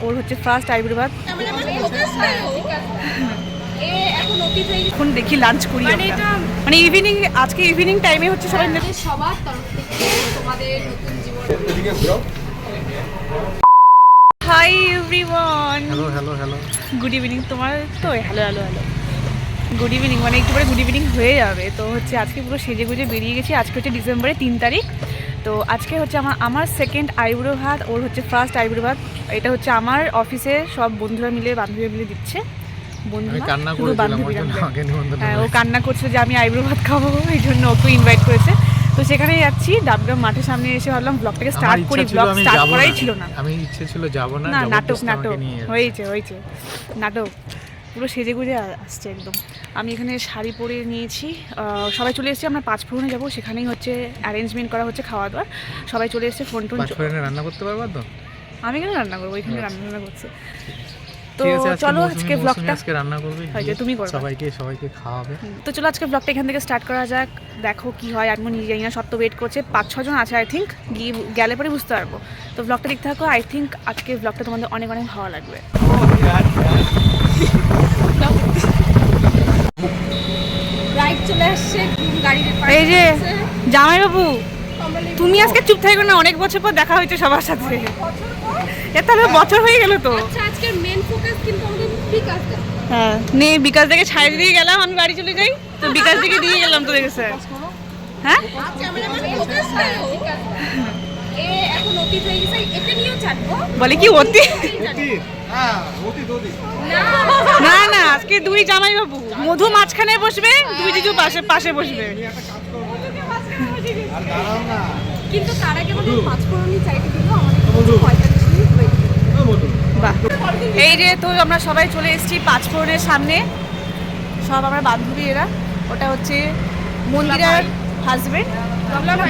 ওর হচ্ছে first eyebrow এখন দেখি লাঞ্চ করি মানে এটা- মানে ইভিনিং আজকে ইভিনিং টাইমে হচ্ছে সবাই মিলে- সবার তরফ থেকে তোমাদের নতুন জীবন hi everyone hello hello hello good evening তোমার তো hello hello hello good evening মানে একটু পরে গুড ইভিনিং হয়ে যাবে। তো হচ্ছে আজকে পুরো সেজে গুজে বেরিয়ে গেছি। আজকে হচ্ছে ডিসেম্বরের তিন তারিখ। তো আজকে হচ্ছে আমার আমার সেকেন্ড আইব্রো ভাত ওর হচ্ছে ফার্স্ট আইব্রো ভাত। এটা হচ্ছে আমার অফিসে সব বন্ধুরা মিলে বান্ধবীরা মিলে দিচ্ছে। হ্যাঁ ও কান্না করছে যে আমি আইব্রো ভাত খাব এই জন্য ওকে ইনভাইট করেছে। তো সেখানে যাচ্ছি ডাবগ্রাম মাঠের সামনে এসে ভাবলাম ব্লগটাকে স্টার্ট করি। ব্লগ স্টার্ট করাই ছিল না। আমি ইচ্ছে ছিল যাব না নাটক নাটক। হয়েছে হয়েছে। নাটক। পুরো সেজে গুজে আসছে একদম। আমি এখানে শাড়ি পরে নিয়েছি। সবাই চলে এসেছে আমরা পাঁচ ফোরনে যাব। সেখানেই হচ্ছে অ্যারেঞ্জমেন্ট করা হচ্ছে খাওয়া দাওয়ার সবাই চলে এসেছে ফোন টোন রান্না করতে পারবা তো? আমি কেন রান্না করব? এখানে রান্না বান্না করছে তো আছে আজকে চলো আজকে ব্লগটা আজকে রান্না করবে হয়তো তুমি করবে। সবাইকে সবাইকে খাওয়াবে। তো চলো আজকে ব্লগটা এখান থেকে স্টার্ট করা যাক। দেখো কি হয় আমি নিজে জানি না সত্য ওয়েট করছে। পাঁচ ছজন আছে আই থিঙ্ক গিয়ে গেলে পরে বুঝতে পারব। তো ব্লগটা দেখতে থাকো আই থিঙ্ক আজকে ব্লগটা তোমাদের অনেক অনেক ভালো লাগবে। এই যে জামাইবাবু তুমি আজকে চুপ থাকবে না অনেক বছর পর দেখা হয়েছে সবার সাথে। এ তাহলে বছর হয়ে গেল তো। আচ্ছা আজকের মেন ফোকাস কিন্তু আমাদের বিকাশটা হ্যাঁ নে বিকাশ থেকে ছাড় দিয়ে গেলাম আমি বাড়ি চলে যাই। তো বিকাশ থেকে দিয়ে গেলাম তো দেখে স্যার হ্যাঁ আচ্ছা মানে আমার ফোকাসটা এ এখন অতীত হয়ে গেছে এটা নিয়েও চাটবো বলে কি হ্যাঁ, না। না আজকে দুই জামাইবাবু। মধু মাঝখানে বসবে দুই জিজু পাশে পাশে বসবে। কিন্তু তার আগে আমাদের পাঁচ ফোড়নই চাইতে দিল আমাদের পঁয়তাল্লিশ মিনিট বাহ। এই যে তো আমরা সবাই চলে এসেছি পাঁচফোড়নের সামনে। সব আমার বান্ধবী এরা। ওটা হচ্ছে মন্দিরার হাজবেন্ড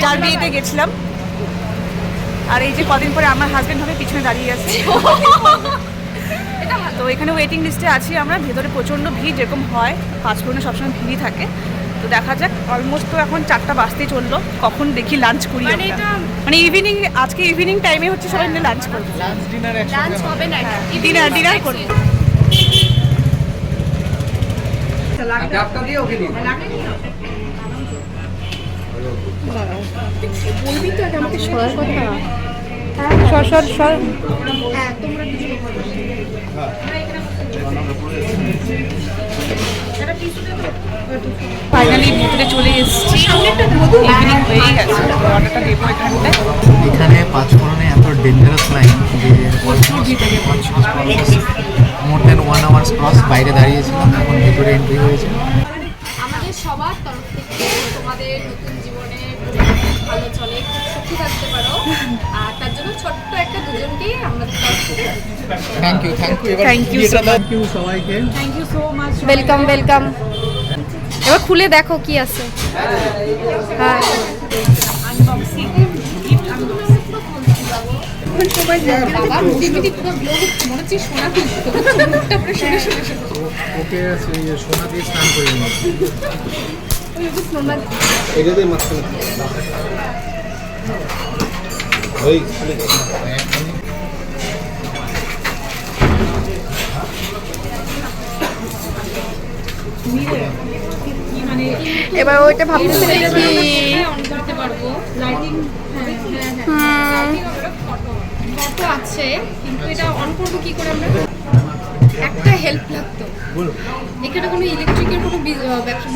যার বিয়েতে গেছিলাম। আর এই যে কদিন পরে আমার হাজবেন্ড হবে পিছনে দাঁড়িয়ে আছে। তো এখানে ওয়েটিং লিস্টে আছি আমরা ভেতরে প্রচণ্ড ভিড় যেরকম হয় পাঁচফোড়নে সবসময় ভিড়ই থাকে। তো দেখা যাক অলমোস্ট তো এখন চারটা বাজতে চলল কখন দেখি লাঞ্চ করি মানে মানে ইভিনিং আজকে ইভিনিং টাইমে হচ্ছে সবাই মিলে লাঞ্চ করব। লাঞ্চ ডিনার লাঞ্চ হবে। না ডিনার ডিনার করব। বলবি তো এটা আমাকে সবার কথা সর সর সর তোমরা দুজনে করো। ফাইনালি ভিতরে চলে এসেছি ইভিনিং হয়েই গেছে অর্ডারটা দেবো এখানটায় এখানে পাঁচ ফোড়নে এত ডেঞ্জারাস লাইন যে more than one hours cross বাইরে দাঁড়িয়েছিলাম এখন ভিতরে এন্ট্রি হয়েছে সবার তরফ থেকে তোমাদের নতুন জীবনে ভালো চলে খুব সুখী থাকতে পারো। আর তার জন্য ছোট্ট একটা দুজনকেই আমাদের তরফ থেকে থ্যাংক ইউ থ্যাংক ইউ এবার Thank থ্যাংক ইউ সবাইকে। Thank you so much welcome welcome এবার খুলে দেখো কি আছে। হ্যাঁ আনবক্সিং গিফট আনবক্সিং বাবা দিদি পুরো ব্লগ মনে হচ্ছে সোনা তুলছে। মুখটা শুনে শুনে শুনে ওকে সোনা দিয়ে স্নান করে নিয়েছি সোনা এটাতে মাঝখানে ওই এবার ওইটা ভাবতেছি কি অন করতে পারব। লাইটিং ফটো আছে কিন্তু এটা অন করব কি করে আমরা? একটা হেল্প লাগতো। এখানে কোনো ইলেকট্রিকের কোনো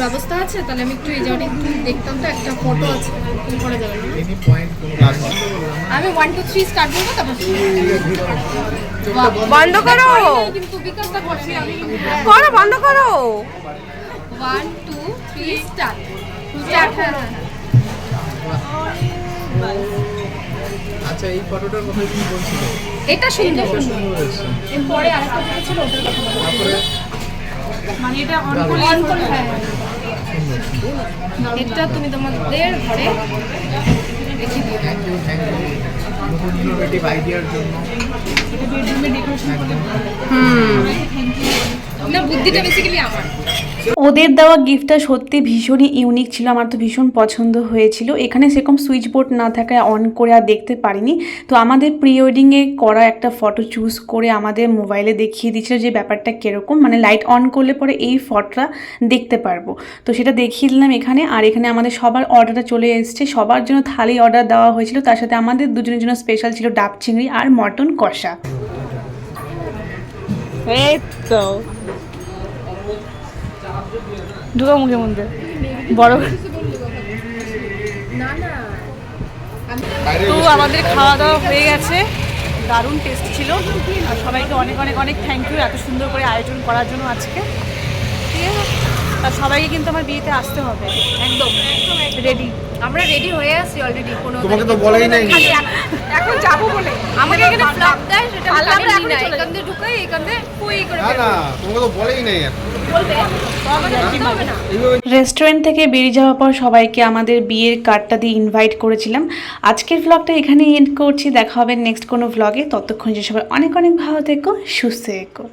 ব্যবস্থা আছে? তাহলে আমি একটু এই জায়গাটা একটু দেখতাম তো একটা ফটো আছে। করা যাবে। আমি ওয়ান টু থ্রি স্টার্ট করব তারপর বন্ধ করো। কিন্তু বিকাশটা করছি আমি করো বন্ধ করো। One two three start start আচ্ছা এই ফটোটার কথা তুমি বলছিলে? এটা সুন্দর। সুন্দর হয়েছে এরপরে আরেকটা ফটো ছিল ওটার কথা। তারপরে? মানে এটা অন অন করলে হ্যাঁ। এটা তুমি তোমাদের ঘরে রেখে দিও থ্যাংক ইউ নতুন ইনোভেটিভ আইডিয়ার জন্য ওদের দেওয়া গিফটটা সত্যি ভীষণই ইউনিক ছিল আমার তো ভীষণ পছন্দ হয়েছিল। এখানে সেরকম সুইচ বোর্ড না থাকায় অন করে আর দেখতে পারিনি। তো আমাদের প্রি ওয়েডিংয়ে করা একটা ফটো চুজ করে আমাদের মোবাইলে দেখিয়ে দিয়েছিল যে ব্যাপারটা কীরকম। মানে লাইট অন করলে পরে এই ফটোটা দেখতে পারব। তো সেটা দেখিয়ে দিলাম এখানে। আর এখানে আমাদের সবার অর্ডারটা চলে এসেছে। সবার জন্য থালি অর্ডার দেওয়া হয়েছিল। তার সাথে আমাদের দুজনের জন্য স্পেশাল ছিল ডাব চিংড়ি আর মটন কষা। এই তো। ঢুকা মুখে মধ্যে। বড় তো আমাদের খাওয়া দাওয়া হয়ে গেছে। দারুণ টেস্ট ছিল। আর সবাইকে অনেক অনেক অনেক থ্যাংক ইউ এত সুন্দর করে আয়োজন করার জন্য আজকে। আর সবাইকে কিন্তু আমার বিয়েতে আসতে হবে। একদম। রেডি আমরা রেডি হয়ে আছি অলরেডি কোনো তোমাকে তো বলাই নাই। এখন যাব বলে। আমাকে এখানে ফ্লপ দেয় সেটা এখান দিয়ে ঢুকাই এখান দিয়ে পুই করে না না তোমাকে তো বলেই নাই রেস্টুরেন্ট থেকে বেরিয়ে যাওয়ার পর সবাইকে আমাদের বিয়ের কার্ডটা দিয়ে ইনভাইট করেছিলাম। আজকের ভ্লগটা এখানেই এন্ড করছি। দেখা হবে নেক্সট কোনো ভ্লগে ততক্ষণ যে সবাই অনেক অনেক ভালো থেকো সুস্থ থেকো।